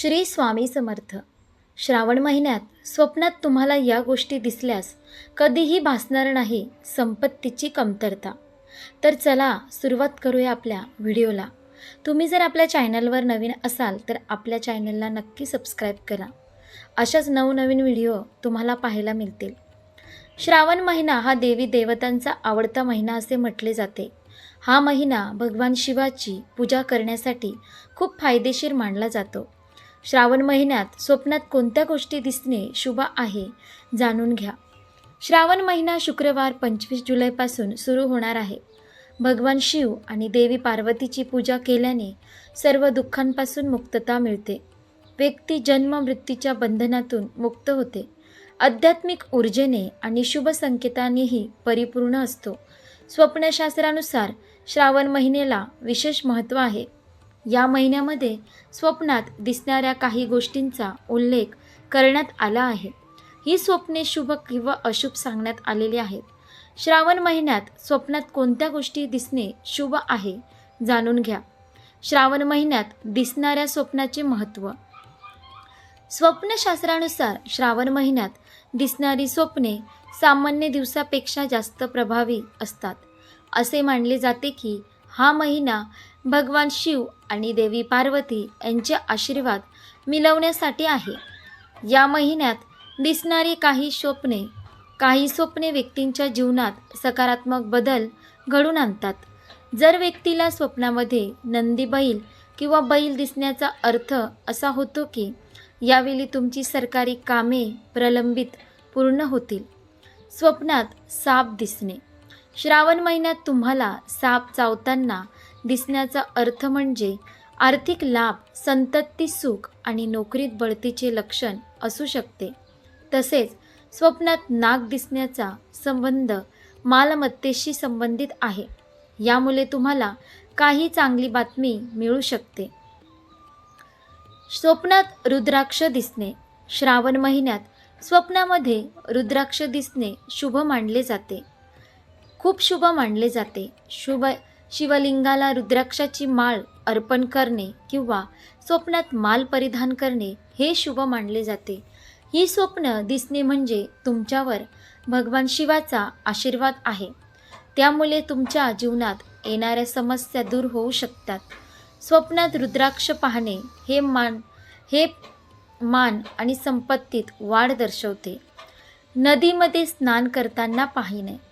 श्री स्वामी समर्थ. श्रावण महिन्यात स्वप्नात तुम्हाला या गोष्टी दिसल्यास कधीही भासणार नाही संपत्तीची कमतरता. तर चला सुरुवात करूया आपल्या व्हिडिओला. तुम्ही जर आपल्या चॅनलवर नवीन असाल तर आपल्या चॅनलला नक्की सबस्क्राईब करा. अशाच नवनवीन व्हिडिओ तुम्हाला पाहायला मिळतील. श्रावण महिना हा देवी देवतांचा आवडता महिना असे म्हटले जाते. हा महिना भगवान शिवाची पूजा करण्यासाठी खूप फायदेशीर मानला जातो. श्रावण महिन्यात स्वप्नात कोणत्या गोष्टी दिसणे शुभ आहे जाणून घ्या. श्रावण महिना शुक्रवार पंचवीस जुलैपासून सुरू होणार आहे. भगवान शिव आणि देवी पार्वतीची पूजा केल्याने सर्व दुःखांपासून मुक्तता मिळते. व्यक्ती जन्म मृत्यूच्या बंधनातून मुक्त होते. आध्यात्मिक ऊर्जेने आणि शुभ संकेतांनीही परिपूर्ण असतो. स्वप्नशास्त्रानुसार श्रावण महिन्याला विशेष महत्त्व आहे. या महिन्यामध्ये स्वप्नात दिसणाऱ्या काही गोष्टींचा उल्लेख करण्यात आला आहे. ही स्वप्ने शुभ किंवा अशुभ सांगण्यात आलेली आहेत. श्रावण महिन्यात स्वप्नात कोणत्या गोष्टी दिसणे शुभ आहे जाणून घ्या. श्रावण महिन्यात दिसणाऱ्या स्वप्नाचे महत्त्व. स्वप्नशास्त्रानुसार श्रावण महिन्यात दिसणारी स्वप्ने सामान्य दिवसापेक्षा जास्त प्रभावी असतात. असे मानले जाते की हा महिना भगवान शिव आणि देवी पार्वती यांचे आशीर्वाद मिळवण्यासाठी आहे. या महिन्यात दिसणारी काही स्वप्ने काही स्वप्ने व्यक्तींच्या जीवनात सकारात्मक बदल घडून आणतात. जर व्यक्तीला स्वप्नामध्ये नंदी बैल किंवा बैल दिसण्याचा अर्थ असा होतो की यावेळी तुमची सरकारी कामे प्रलंबित पूर्ण होतील. स्वप्नात साप दिसणे. श्रावण महिन्यात तुम्हाला साप चावताना दिसण्याचा अर्थ म्हणजे आर्थिक लाभ संतती सुख आणि नोकरीत बढतीचे लक्षण असू शकते. तसेच स्वप्नात नाग दिसण्याचा संबंध मालमत्तेशी संबंधित आहे. यामुळे तुम्हाला काही चांगली बातमी मिळू शकते. स्वप्नात रुद्राक्ष दिसणे. श्रावण महिन्यात स्वप्नामध्ये रुद्राक्ष दिसणे शुभ मानले जाते. खूप शुभ मानले जाते. शुभ शिवलिंगाला रुद्राक्षाची माळ अर्पण करणे किंवा स्वप्नात माल परिधान करणे हे शुभ मानले जाते. ही स्वप्न दिसणे म्हणजे तुमच्यावर भगवान शिवाचा आशीर्वाद आहे. त्यामुळे तुमच्या जीवनात येणाऱ्या समस्या दूर होऊ शकतात. स्वप्नात रुद्राक्ष पाहणे हे मान हे मान आणि संपत्तीत वाढ दर्शवते. नदीमध्ये स्नान करताना पाहिणे.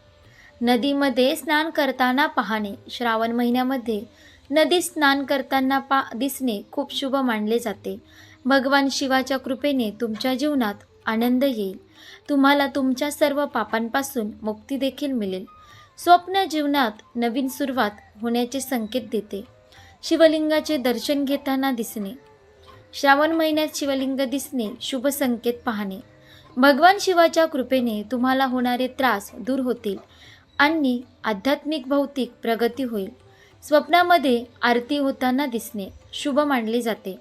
नदीमध्ये स्नान करताना पाहणे. श्रावण महिन्यामध्ये नदीत स्नान करताना पा दिसणे खूप शुभ मानले जाते. भगवान शिवाच्या कृपेने तुमच्या जीवनात आनंद येईल. तुम्हाला तुमच्या सर्व पापांपासून मुक्ती देखील मिळेल. स्वप्न जीवनात नवीन सुरुवात होण्याचे संकेत देते. शिवलिंगाचे दर्शन घेताना दिसणे. श्रावण महिन्यात शिवलिंग दिसणे शुभ संकेत पाहणे. भगवान शिवाच्या कृपेने तुम्हाला होणारे त्रास दूर होतील. आणि आध्यात्मिक भौतिक प्रगती होईल. स्वप्नामध्ये आरती होताना दिसणे शुभ मानले जाते.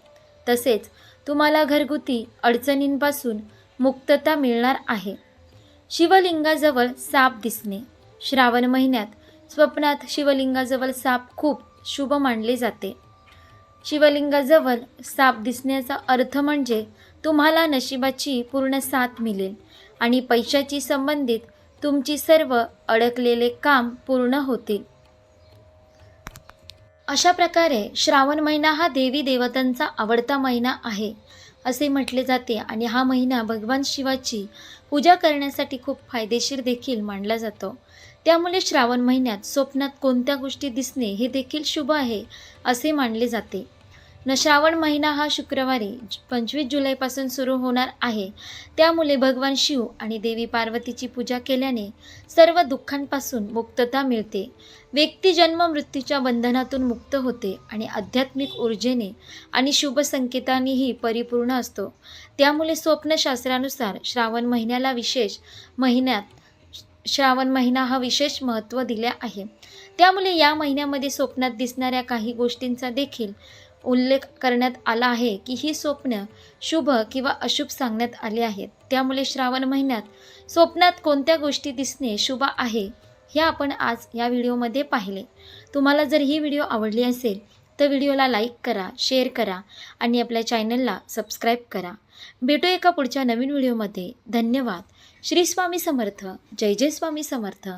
तसेच तुम्हाला घरगुती अडचणींपासून मुक्तता मिळणार आहे. शिवलिंगाजवळ साप दिसणे. श्रावण महिन्यात स्वप्नात शिवलिंगाजवळ साप खूप शुभ मानले जाते. शिवलिंगाजवळ साप दिसण्याचा अर्थ म्हणजे तुम्हाला नशिबाची पूर्ण साथ मिळेल आणि पैशाची संबंधित तुमची सर्व अडकलेले काम पूर्ण होतील. अशा प्रकारे श्रावण महिना हा देवी देवतांचा आवडता महिना आहे असे म्हटले जाते आणि हा महिना भगवान शिवाची पूजा करण्यासाठी खूप फायदेशीर देखील मानला जातो. त्यामुळे श्रावण महिन्यात स्वप्नात कोणत्या गोष्टी दिसणे हे देखील शुभ आहे असे मानले जाते. न श्रावण महिना हा शुक्रवारी पंचवीस जुलैपासून सुरू होणार आहे. त्यामुळे भगवान शिव आणि देवी पार्वतीची पूजा केल्याने सर्व दुःखांपासून मुक्तता मिळते. व्यक्ती जन्म मृत्यूच्या बंधनातून मुक्त होते आणि आध्यात्मिक ऊर्जेने आणि शुभ संकेतांनीही परिपूर्ण असतो. त्यामुळे स्वप्नशास्त्रानुसार श्रावण महिन्याला विशेष महिन्यात श्रावण महिना हा विशेष महत्त्व दिले आहे. त्यामुळे या महिन्यामध्ये स्वप्नात दिसणाऱ्या काही गोष्टींचा देखील उल्लेख करण्यात आला आहे की ही स्वप्न शुभ किंवा अशुभ सांगण्यात आले आहेत. त्यामुळे श्रावण महिन्यात स्वप्नात कोणत्या गोष्टी दिसणे शुभ आहे हे आपण आज या व्हिडिओमध्ये पाहिले. तुम्हाला जर ही व्हिडिओ आवडली असेल तर व्हिडिओला लाईक करा शेअर करा आणि आपल्या चॅनलला सबस्क्राईब करा. भेटू एका पुढच्या नवीन व्हिडिओमध्ये. धन्यवाद. श्री स्वामी समर्थ. जय जय स्वामी समर्थ.